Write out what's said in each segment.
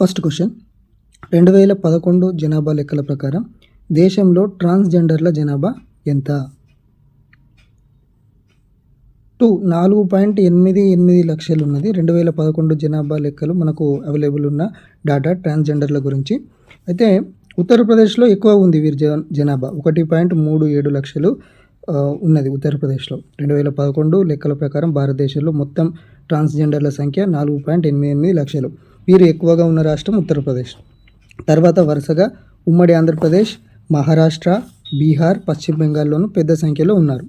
First question. రెండు వేల పదకొండు జనాభా లెక్కల ప్రకారం దేశంలో ట్రాన్స్జెండర్ల జనాభా ఎంత? టూ నాలుగు పాయింట్ ఎనిమిది ఎనిమిది లక్షలు ఉన్నది. రెండు వేల పదకొండు జనాభా లెక్కలు మనకు అవైలబుల్ ఉన్న డాటా ట్రాన్స్జెండర్ల గురించి. అయితే ఉత్తరప్రదేశ్లో ఎక్కువ ఉంది వీరి జన జనాభా. ఒకటి పాయింట్ మూడు ఏడు లక్షలు ఉన్నది ఉత్తరప్రదేశ్లో. రెండు వేల పదకొండు లెక్కల ప్రకారం భారతదేశంలో మొత్తం ట్రాన్స్జెండర్ల సంఖ్య నాలుగు పాయింట్ ఎనిమిది ఎనిమిది లక్షలు. వీరు ఎక్కువగా ఉన్న రాష్ట్రం ఉత్తరప్రదేశ్. తర్వాత వరుసగా ఉమ్మడి ఆంధ్రప్రదేశ్ మహారాష్ట్ర బీహార్ పశ్చిమ బెంగాల్లోనూ పెద్ద సంఖ్యలో ఉన్నారు.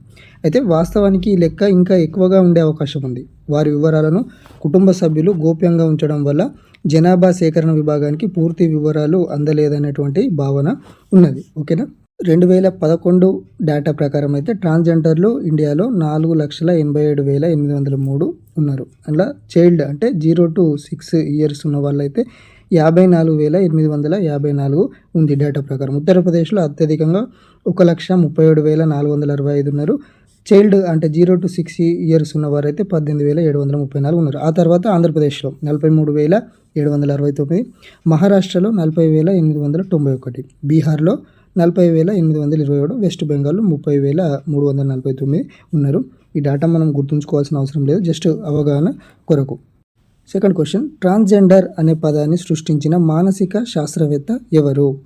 అయితే వాస్తవానికి ఈ లెక్క ఇంకా ఎక్కువగా ఉండే అవకాశం ఉంది. వారి వివరాలను కుటుంబ సభ్యులు గోప్యంగా ఉంచడం వల్ల జనాభా సేకరణ విభాగానికి పూర్తి వివరాలు అందలేదనేటువంటి భావన ఉన్నది. ఓకేనా? రెండు వేల పదకొండు డేటా ప్రకారం అయితే ట్రాన్స్జెండర్లు ఇండియాలో నాలుగు లక్షల ఎనభై ఏడు వేల ఎనిమిది వందల మూడు ఉన్నారు. అలా చైల్డ్ అంటే జీరో టు సిక్స్ ఇయర్స్ ఉన్న వాళ్ళైతే యాభై నాలుగు వేల ఎనిమిది వందల యాభై నాలుగు ఉంది డేటా ప్రకారం. ఉత్తరప్రదేశ్లో అత్యధికంగా ఒక లక్ష ముప్పై ఏడు వేల నాలుగు వందల అరవై ఐదు ఉన్నారు. చైల్డ్ అంటే జీరో టు సిక్స్ ఇయర్స్ ఉన్నవారైతే పద్దెనిమిది వేల ఏడు వందల ముప్పై నాలుగు ఉన్నారు. ఆ తర్వాత ఆంధ్రప్రదేశ్లో నలభై మూడు వేల ఏడు వందల అరవై తొమ్మిది మహారాష్ట్రలో నలభై వేల ఎనిమిది వందల తొంభై ఒకటి బీహార్లో నలభై వేల ఎనిమిది వందల ఇరవై ఏడు వెస్ట్ బెంగాల్లో ముప్పై వేల మూడు వందల నలభై తొమ్మిది ఉన్నారు. ఈ డేటా మనం గుర్తుంచుకోవాల్సిన అవసరం లేదు జస్ట్ అవగాహన కొరకు. సెకండ్ క్వశ్చన్ ట్రాన్స్జెండర్ అనే పదాన్ని సృష్టించిన మానసిక శాస్త్రవేత్త ఎవరు?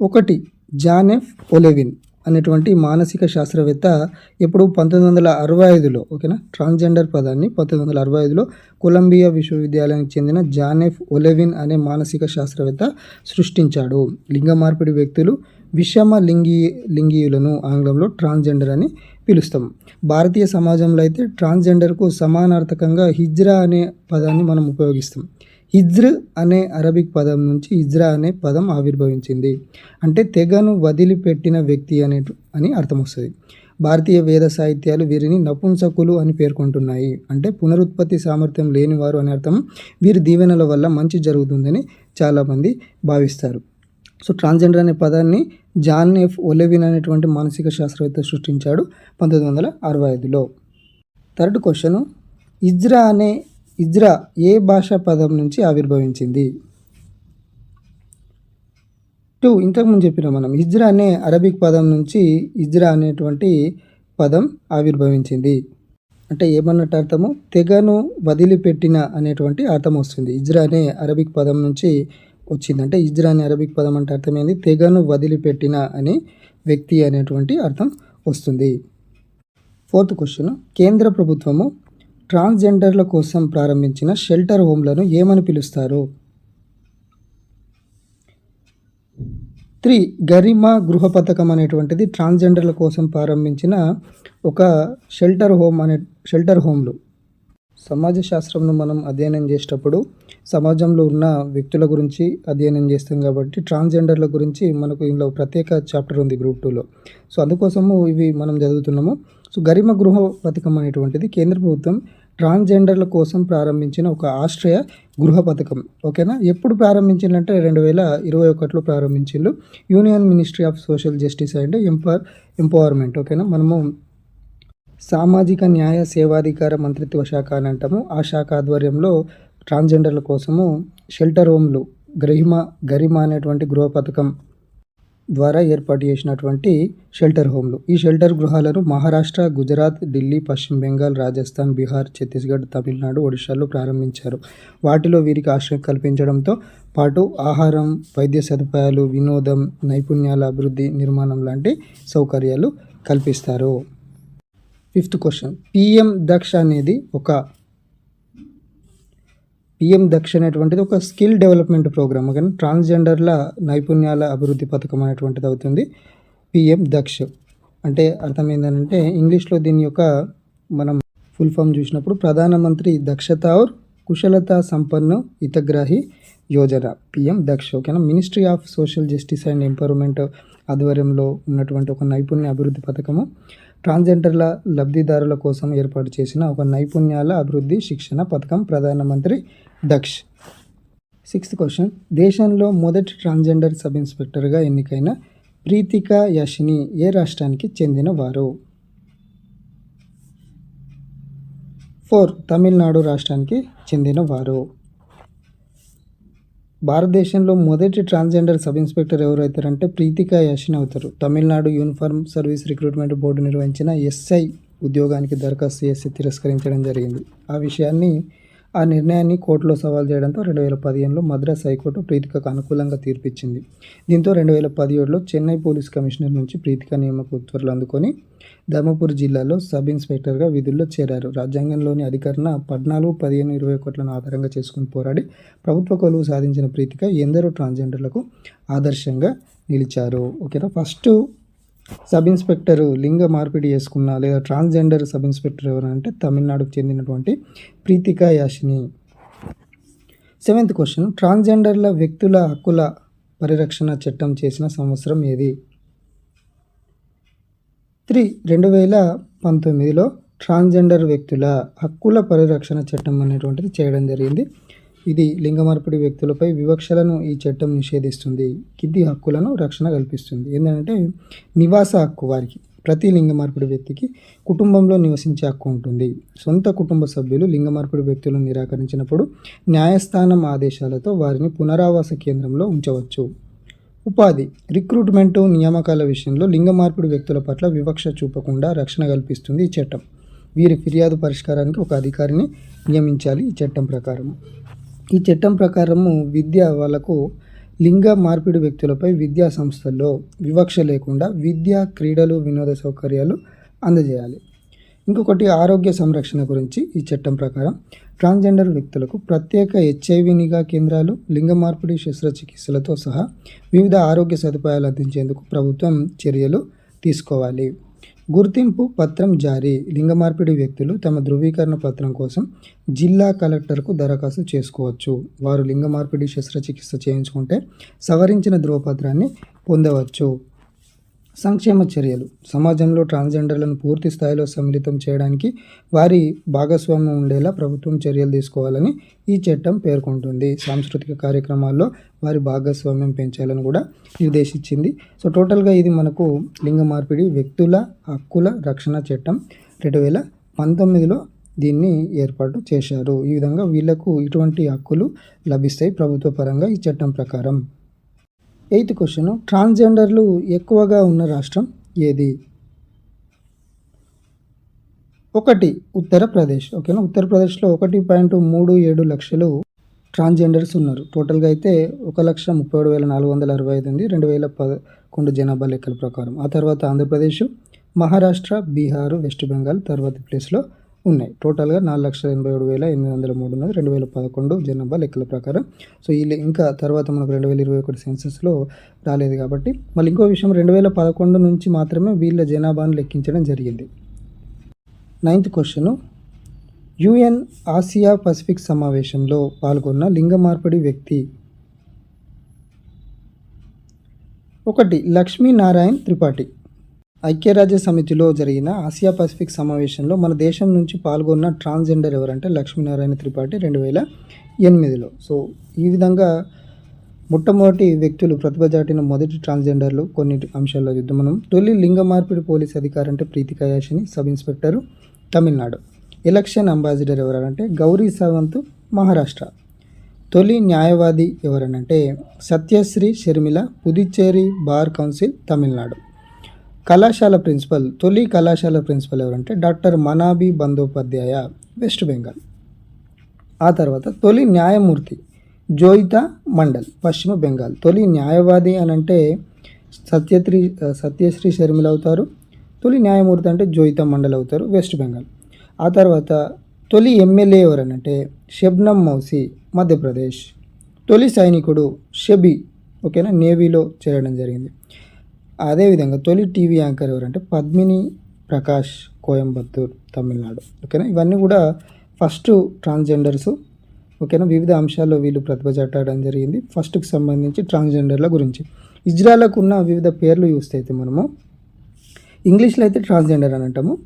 ఒకటి జానెఫ్ ఒలెవిన్. అనేటువంటి మానసిక శాస్త్రవేత్త ఎప్పుడు పంతొమ్మిది వందల అరవై ఐదులో ఓకేనా? ట్రాన్స్జెండర్ పదాన్ని పంతొమ్మిది వందల అరవై ఐదులో కొలంబియా విశ్వవిద్యాలయానికి చెందిన జానెఫ్ ఒలెవిన్ అనే మానసిక శాస్త్రవేత్త సృష్టించాడు. లింగ మార్పిడి వ్యక్తులు విషమ లింగి లింగీయులను ఆంగ్లంలో ట్రాన్స్జెండర్ అని పిలుస్తాం. భారతీయ సమాజంలో అయితే ట్రాన్స్జెండర్కు సమానార్థకంగా హిజ్రా అనే పదాన్ని మనం ఉపయోగిస్తాం. హిజ్ర్ అనే అరబిక్ పదం నుంచి ఇజ్రా అనే పదం ఆవిర్భవించింది. అంటే తెగను వదిలిపెట్టిన వ్యక్తి అనే అని అర్థం వస్తుంది భారతీయ వేద సాహిత్యాలు వీరిని నపుంసకులు అని పేర్కొంటున్నాయి. అంటే పునరుత్పత్తి సామర్థ్యం లేనివారు అని అర్థం వీరి దీవెనల వల్ల మంచి జరుగుతుందని చాలామంది భావిస్తారు. సో ట్రాన్స్జెండర్ అనే పదాన్ని జాన్ ఎఫ్ ఒలెవిన్ అనేటువంటి మానసిక శాస్త్రవేత్త సృష్టించాడు పంతొమ్మిది వందల అరవై ఐదులో. థర్డ్ క్వశ్చన్ ఇజ్రా అనే ఇజ్రా ఏ భాషా పదం నుంచి ఆవిర్భవించింది? టూ ఇంతకుముందు చెప్పిన మనం. ఇజ్రా అనే అరబిక్ పదం నుంచి ఇజ్రా అనేటువంటి పదం ఆవిర్భవించింది. అంటే ఏమన్నట్టు అర్థము? తెగను వదిలిపెట్టిన అనేటువంటి అర్థం వస్తుంది. ఇజ్రా అనే అరబిక్ పదం నుంచి వచ్చింది. అంటే ఇజ్రా అనే అరబిక్ పదం అంటే అర్థమైంది తెగను వదిలిపెట్టిన అనే వ్యక్తి అనేటువంటి అర్థం వస్తుంది. Fourth question. కేంద్ర ప్రభుత్వము ట్రాన్స్జెండర్ల కోసం ప్రారంభించిన షెల్టర్ హోమ్లను ఏమని పిలుస్తారు? త్రీ గరిమా గృహ పథకం అనేటువంటిది ట్రాన్స్జెండర్ల కోసం ప్రారంభించిన ఒక షెల్టర్ హోమ్ అనే షెల్టర్ హోమ్లు. సమాజ శాస్త్రంను మనం అధ్యయనం చేసేటప్పుడు సమాజంలో ఉన్న వ్యక్తుల గురించి అధ్యయనం చేస్తాం కాబట్టి ట్రాన్స్జెండర్ల గురించి మనకు ఇందులో ప్రత్యేక చాప్టర్ ఉంది గ్రూప్ టూలో. సో అందుకోసము ఇవి మనం చదువుతున్నాము. సో గరిమ గృహ పథకం అనేటువంటిది కేంద్ర ప్రభుత్వం ట్రాన్స్జెండర్ల కోసం ప్రారంభించిన ఒక ఆశ్రయ గృహ పథకం. ఓకేనా? ఎప్పుడు ప్రారంభించిందంటే రెండు వేల ఇరవై ఒకటిలో ప్రారంభించిండ్రు union ministry of social justice and empower empowerment. ఓకేనా? మనము సామాజిక న్యాయ సేవాధికార మంత్రిత్వ శాఖ అని అంటాము. ఆ శాఖ ఆధ్వర్యంలో ట్రాన్స్జెండర్ల కోసము షెల్టర్ హోమ్లు గరిమ గరిమ అనేటువంటి గృహ పథకం ద్వారా ఏర్పాటు చేసినటువంటి షెల్టర్ హోమ్లు. ఈ షెల్టర్ గృహాలను మహారాష్ట్ర గుజరాత్ ఢిల్లీ పశ్చిమ బెంగాల్ రాజస్థాన్ బీహార్ ఛత్తీస్గఢ్ తమిళనాడు ఒడిశాలో ప్రారంభించారు. వాటిలో వీరికి ఆశ్రయం కల్పించడంతో పాటు ఆహారం వైద్య సదుపాయాలు వినోదం నైపుణ్యాల అభివృద్ధి నిర్మాణం లాంటి సౌకర్యాలు కల్పిస్తారు. Fifth question. పిఎం దక్ష అనేది ఒక పిఎం దక్ష అనేటువంటిది ఒక స్కిల్ డెవలప్మెంట్ ప్రోగ్రామ్ కానీ ట్రాన్స్జెండర్ల నైపుణ్యాల అభివృద్ధి పథకం అనేటువంటిది అవుతుంది. పిఎం దక్ష అంటే అర్థమైందనంటే ఇంగ్లీష్లో దీని యొక్క మనం ఫుల్ ఫామ్ చూసినప్పుడు ప్రధానమంత్రి దక్షత ఔర్ కుశలత సంపన్న హితగ్రాహి యోజన పిఎం దక్ష ఓకేనా? Ministry of social justice and empowerment ఆధ్వర్యంలో ఉన్నటువంటి ఒక నైపుణ్య అభివృద్ధి పథకము. ట్రాన్స్జెండర్ల లబ్ధిదారుల కోసం ఏర్పాటు చేసిన ఒక నైపుణ్యాల అభివృద్ధి శిక్షణ పథకం ప్రధానమంత్రి దక్ష్. సిక్స్త్ క్వశ్చన్ దేశంలో మొదటి ట్రాన్స్జెండర్ సబ్ ఇన్స్పెక్టర్గా ఎన్నికైన ప్రీతిక యషిని ఏ రాష్ట్రానికి చెందిన వారు? ఫోర్ తమిళనాడు రాష్ట్రానికి చెందిన వారు. భారతదేశంలో మొదటి ట్రాన్స్జెండర్ సబ్ ఇన్స్పెక్టర్ ఎవరైతారంటే ప్రీతికా యశిన్ అవుతారు. Tamil Nadu uniform service recruitment board నిర్వహించిన ఎస్ఐ ఉద్యోగానికి దరఖాస్తు చేసి తిరస్కరించడం జరిగింది. ఆ విషయాన్ని ఆ నిర్ణయాన్ని కోర్టులో సవాల్ చేయడంతో రెండు వేల పదిహేనులో మద్రాస్ హైకోర్టు ప్రీతికకు అనుకూలంగా తీర్పిచ్చింది. దీంతో రెండు వేల పదిహేడులో చెన్నై పోలీస్ కమిషనర్ నుంచి ప్రీతిక నియామక ఉత్తర్వులు అందుకొని ధర్మపూర్ జిల్లాలో సబ్ ఇన్స్పెక్టర్గా విధుల్లో చేరారు. రాజ్యాంగంలోని అధికరణ పద్నాలుగు పదిహేను ఇరవై ఒకట్లను ఆధారంగా చేసుకుని పోరాడి ప్రభుత్వ కొలువు సాధించిన ప్రీతిక ఎందరో ట్రాన్స్జెండర్లకు ఆదర్శంగా నిలిచారు. ఓకేనా? ఫస్ట్ సబ్ ఇన్స్పెక్టర్ లింగ మార్పిడి చేసుకున్న లేదా ట్రాన్స్జెండర్ సబ్ ఇన్స్పెక్టర్ ఎవరంటే తమిళనాడుకు చెందినటువంటి ప్రీతికా యాషిని. Seventh question. ట్రాన్స్జెండర్ల వ్యక్తుల హక్కుల పరిరక్షణ చట్టం చేసిన సంవత్సరం ఏది? త్రీ. రెండు వేల పంతొమ్మిదిలో ట్రాన్స్జెండర్ వ్యక్తుల హక్కుల పరిరక్షణ చట్టం అనేటువంటిది చేయడం జరిగింది. ఇది లింగమార్పిడి వ్యక్తులపై వివక్షలను ఈ చట్టం నిషేధిస్తుంది. కింది హక్కులను రక్షణ కల్పిస్తుంది. ఏంటంటే నివాస హక్కు వారికి ప్రతి లింగమార్పిడి వ్యక్తికి కుటుంబంలో నివసించే హక్కు ఉంటుంది. సొంత కుటుంబ సభ్యులు లింగమార్పిడి వ్యక్తులను నిరాకరించినప్పుడు న్యాయస్థానం ఆదేశాలతో వారిని పునరావాస కేంద్రంలో ఉంచవచ్చు. ఉపాధి రిక్రూట్మెంటు నియామకాల విషయంలో లింగమార్పిడి వ్యక్తుల పట్ల వివక్ష చూపకుండా రక్షణ కల్పిస్తుంది ఈ చట్టం. వీరి ఫిర్యాదు పరిష్కారానికి ఒక అధికారిని నియమించాలి ఈ చట్టం ప్రకారం. ఈ చట్టం ప్రకారము విద్య వాళ్ళకు లింగ మార్పిడి వ్యక్తులపై విద్యా సంస్థల్లో వివక్ష లేకుండా విద్య క్రీడలు వినోద సౌకర్యాలు అందజేయాలి. ఇంకొకటి ఆరోగ్య సంరక్షణ గురించి ఈ చట్టం ప్రకారం ట్రాన్స్జెండర్ వ్యక్తులకు ప్రత్యేక హెచ్ఐవి నిఘా కేంద్రాలు లింగ మార్పిడి శస్త్రచికిత్సలతో సహా వివిధ ఆరోగ్య సదుపాయాలు అందించేందుకు ప్రభుత్వం చర్యలు తీసుకోవాలి. గుర్తింపు పత్రం జారీ. లింగ మార్పిడి వ్యక్తులు తమ ధృవీకరణ పత్రం కోసం జిల్లా కలెక్టర్కు దరఖాస్తు చేసుకోవచ్చు. వారు లింగ మార్పిడి శస్త్రచికిత్స చేయించుకుంటే సవరించిన ధృవపత్రాన్ని పొందవచ్చు. సంక్షేమ చర్యలు. సమాజంలో ట్రాన్స్జెండర్లను పూర్తి స్థాయిలో సమ్మిళితం చేయడానికి వారి భాగస్వామ్యం ఉండేలా ప్రభుత్వం చర్యలు తీసుకోవాలని ఈ చట్టం పేర్కొంటుంది. సాంస్కృతిక కార్యక్రమాల్లో వారి భాగస్వామ్యం పెంచాలని కూడా నిర్దేశించింది. సో టోటల్గా ఇది మనకు లింగ మార్పిడి వ్యక్తుల హక్కుల రక్షణ చట్టం రెండు వేల పంతొమ్మిదిలో దీన్ని ఏర్పాటు చేశారు. ఈ విధంగా వీళ్ళకు ఇటువంటి హక్కులు లభిస్తాయి ప్రభుత్వ పరంగా ఈ చట్టం ప్రకారం. Eighth question. ట్రాన్స్జెండర్లు ఎక్కువగా ఉన్న రాష్ట్రం ఏది? ఒకటి ఉత్తరప్రదేశ్. ఓకేనా? ఉత్తరప్రదేశ్లో ఒకటి పాయింట్ మూడు ఏడు లక్షలు ట్రాన్స్జెండర్స్ ఉన్నారు. టోటల్గా అయితే ఒక లక్ష ముప్పై ఏడు వేల నాలుగు వందల అరవై ఐదు ఉంది. రెండు వేల పదకొండు జనాభా లెక్కల ప్రకారం. ఆ తర్వాత ఆంధ్రప్రదేశ్ మహారాష్ట్ర బీహార్ వెస్ట్ బెంగాల్ తర్వాత ప్లేస్లో ఉన్నాయి. టోటల్గా నాలుగు లక్షల ఎనభై ఏడు వేల ఎనిమిది వందల మూడు ఉన్నది. రెండు వేల పదకొండు జనాభా లెక్కల ప్రకారం. సో ఈ ఇంకా తర్వాత మనకు రెండు వేల ఇరవై ఒకటి సెన్సస్లో రాలేదు కాబట్టి మళ్ళీ ఇంకో విషయం రెండు వేల పదకొండు నుంచి మాత్రమే వీళ్ళ జనాభాను లెక్కించడం జరిగింది. Ninth question UN Asia Pacific సమావేశంలో పాల్గొన్న లింగ మార్పిడి వ్యక్తి ఒకటి లక్ష్మీనారాయణ్ త్రిపాఠి. ఐక్యరాజ్య సమితిలో జరిగిన ఆసియా పసిఫిక్ సమావేశంలో మన దేశం నుంచి పాల్గొన్న ట్రాన్స్జెండర్ ఎవరంటే లక్ష్మీనారాయణ త్రిపాఠి రెండు వేల ఎనిమిదిలో. సో ఈ విధంగా మొట్టమొదటి వ్యక్తులు ప్రతిభ చాటిన మొదటి ట్రాన్స్జెండర్లు కొన్ని అంశాల్లో చూద్దాం మనం. తొలి లింగ మార్పిడి పోలీస్ అధికారి అంటే Prithi Kayashini sub inspector Tamil Nadu. Election ambassador ఎవరంటే గౌరీ సావంత్ మహారాష్ట్ర. తొలి న్యాయవాది ఎవరనంటే సత్యశ్రీ షర్మిల పుదుచ్చేరి బార్ కౌన్సిల్ తమిళనాడు. కళాశాల ప్రిన్సిపల్ తొలి కళాశాల ప్రిన్సిపల్ ఎవరంటే డాక్టర్ మనాబీ బందోపాధ్యాయ వెస్ట్ బెంగాల్. ఆ తర్వాత తొలి న్యాయమూర్తి జోయితా మండల్ పశ్చిమ బెంగాల్. తొలి న్యాయవాది అని అంటే సత్యశ్రీ సత్యశ్రీ షర్మిల అవుతారు. తొలి న్యాయమూర్తి అంటే జోయితా మండల్ అవుతారు వెస్ట్ బెంగాల్. ఆ తర్వాత తొలి ఎమ్మెల్యే ఎవరనంటే షబ్నమ్ మౌసి మధ్యప్రదేశ్. తొలి సైనికుడు షబి ఓకేనా? నేవీలో చేరడం జరిగింది. అదేవిధంగా తొలి టీవీ యాంకర్ ఎవరంటే పద్మిని ప్రకాష్ కోయంబత్తూర్ తమిళనాడు. ఓకేనా? ఇవన్నీ కూడా ఫస్ట్ ట్రాన్స్జెండర్స్. ఓకేనా? వివిధ అంశాల్లో వీళ్ళు ప్రతిభ చాటడం జరిగింది. ఫస్ట్కి సంబంధించి ట్రాన్స్జెండర్ల గురించి. ఇజ్రాయల్కు ఉన్న వివిధ పేర్లు చూస్తే అయితే మనము ఇంగ్లీష్లో అయితే ట్రాన్స్జెండర్ అని అంటాము.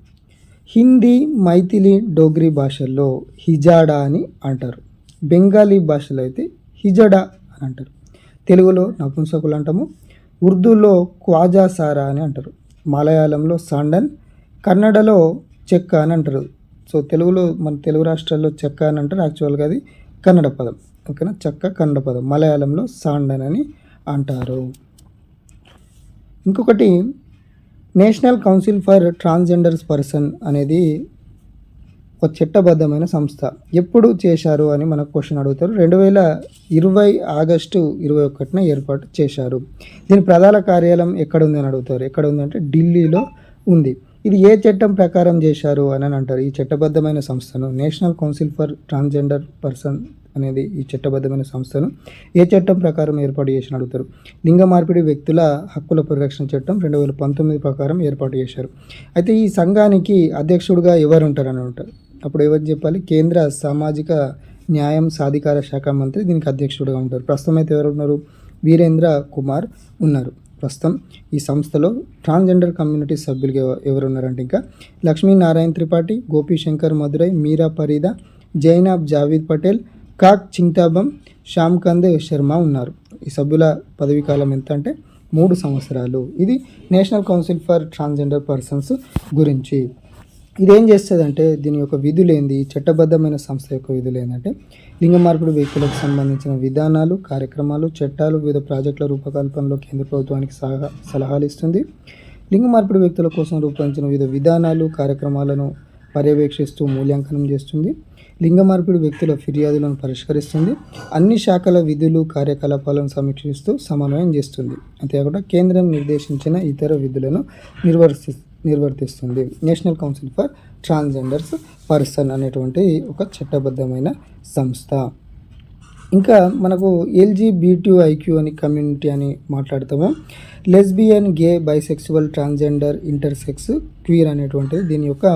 హిందీ మైథిలి డోగ్రీ భాషల్లో హిజాడా అని అంటారు. బెంగాలీ భాషలో అయితే హిజడా అని అంటారు. తెలుగులో నపుంసకులు అంటాము. ఉర్దూలో క్వాజా సారా అని అంటారు. మలయాళంలో సాండన్ కన్నడలో చెక్క అని అంటారు. సో తెలుగులో మన తెలుగు రాష్ట్రాల్లో చెక్క అని అంటారు. యాక్చువల్గా అది కన్నడ పదం. ఓకేనా? చెక్క కన్నడ పదం. మలయాళంలో సాండన్ అని అంటారు. ఇంకొకటి national council for transgenders person అనేది ఒక చట్టబద్ధమైన సంస్థ. ఎప్పుడు చేశారు అని మనకు క్వశ్చన్ అడుగుతారు. రెండు వేల ఇరవై ఆగస్టు ఇరవై ఒకటిన ఏర్పాటు చేశారు. దీని ప్రధాన కార్యాలయం ఎక్కడ ఉంది అని అడుగుతారు. ఎక్కడ ఉందంటే ఢిల్లీలో ఉంది. ఇది ఏ చట్టం ప్రకారం చేశారు అని అని అంటారు. ఈ చట్టబద్ధమైన సంస్థను national council for transgender person అనేది ఈ చట్టబద్ధమైన సంస్థను ఏ చట్టం ప్రకారం ఏర్పాటు చేసిన అడుగుతారు. లింగ మార్పిడి వ్యక్తుల హక్కుల పరిరక్షణ చట్టం రెండు వేల పంతొమ్మిది ప్రకారం ఏర్పాటు చేశారు. అయితే ఈ సంఘానికి అధ్యక్షుడిగా ఎవరు ఉంటారని ఉంటారు అప్పుడు ఎవరు చెప్పాలి? కేంద్ర సామాజిక న్యాయం సాధికార శాఖ మంత్రి దీనికి అధ్యక్షుడుగా ఉంటారు. ప్రస్తుతం అయితే ఎవరు ఉన్నారు వీరేంద్ర కుమార్ ఉన్నారు. ప్రస్తుతం ఈ సంస్థలో ట్రాన్స్జెండర్ కమ్యూనిటీ సభ్యులుగా ఎవ- ఎవరు ఉన్నారంటే ఇంకా లక్ష్మీనారాయణ త్రిపాఠి గోపీశంకర్ మధురై మీరా పరీదా జైనాబ్ జావీద్ పటేల్ కాక్ చింతాబం శ్యామ్కంద్ శర్మ ఉన్నారు. ఈ సభ్యుల పదవీ కాలం ఎంత అంటే మూడు సంవత్సరాలు. ఇది national council for transgender persons గురించి. ఇదేం చేస్తుందంటే దీని యొక్క విధులు ఏంది చట్టబద్ధమైన సంస్థ యొక్క విధులు ఏంటంటే లింగ మార్పిడి వ్యక్తులకు సంబంధించిన విధానాలు కార్యక్రమాలు చట్టాలు వివిధ ప్రాజెక్టుల రూపకల్పనలో కేంద్ర ప్రభుత్వానికి సలహా సలహాలు ఇస్తుంది. లింగ మార్పిడి వ్యక్తుల కోసం రూపొందించిన వివిధ విధానాలు కార్యక్రమాలను పర్యవేక్షిస్తూ మూల్యాంకనం చేస్తుంది. లింగ మార్పిడి వ్యక్తుల ఫిర్యాదులను పరిష్కరిస్తుంది. అన్ని శాఖల విధులు కార్యకలాపాలను సమీక్షిస్తూ సమన్వయం చేస్తుంది. అంతేకాకుండా కేంద్రం నిర్దేశించిన ఇతర విధులను నిర్వర్తి నిర్వర్తిస్తుంది. National council for transgenders person అనేటువంటి ఒక చట్టబద్ధమైన సంస్థ. ఇంకా మనకు ఎల్జీబీటీ ఐక్యూ అని కమ్యూనిటీ అని మాట్లాడతాము. Lesbian gay bisexual transgender intersex queer అనేటువంటిది దీని యొక్క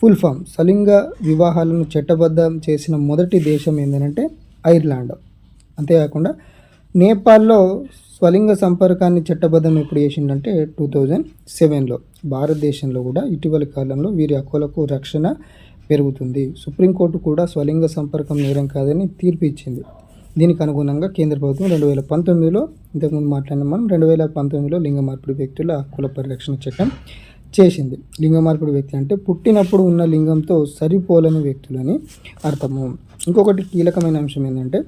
ఫుల్ ఫామ్. సలింగ వివాహాలను చట్టబద్ధం చేసిన మొదటి దేశం ఏంటంటే ఐర్లాండ్. అంతేకాకుండా నేపాల్లో స్వలింగ సంపర్కాన్ని చట్టబద్ధం ఎప్పుడు చేసిందంటే టూ థౌజండ్ సెవెన్లో. భారతదేశంలో కూడా ఇటీవలి కాలంలో వీరి హక్కులకు రక్షణ పెరుగుతుంది. సుప్రీంకోర్టు కూడా స్వలింగ సంపర్కం నేరం కాదని తీర్పు ఇచ్చింది. దీనికి అనుగుణంగా కేంద్ర ప్రభుత్వం రెండు వేల పంతొమ్మిదిలో ఇంతకుముందు మాట్లాడిన మనం రెండు వేల పంతొమ్మిదిలో లింగ మార్పిడి వ్యక్తుల హక్కుల పరిరక్షణ చట్టం చేసింది. లింగ మార్పిడి వ్యక్తి అంటే పుట్టినప్పుడు ఉన్న లింగంతో సరిపోలని వ్యక్తులని అర్థము. ఇంకొకటి కీలకమైన అంశం ఏంటంటే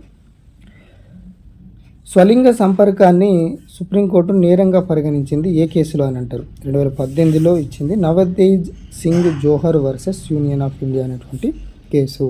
స్వలింగ సంపర్కాన్ని సుప్రీంకోర్టు నేరంగా పరిగణించింది ఏ కేసులో అని అంటారు? రెండు వేల పద్దెనిమిదిలో ఇచ్చింది Navtej Singh Johar versus union of India అనేటువంటి కేసు.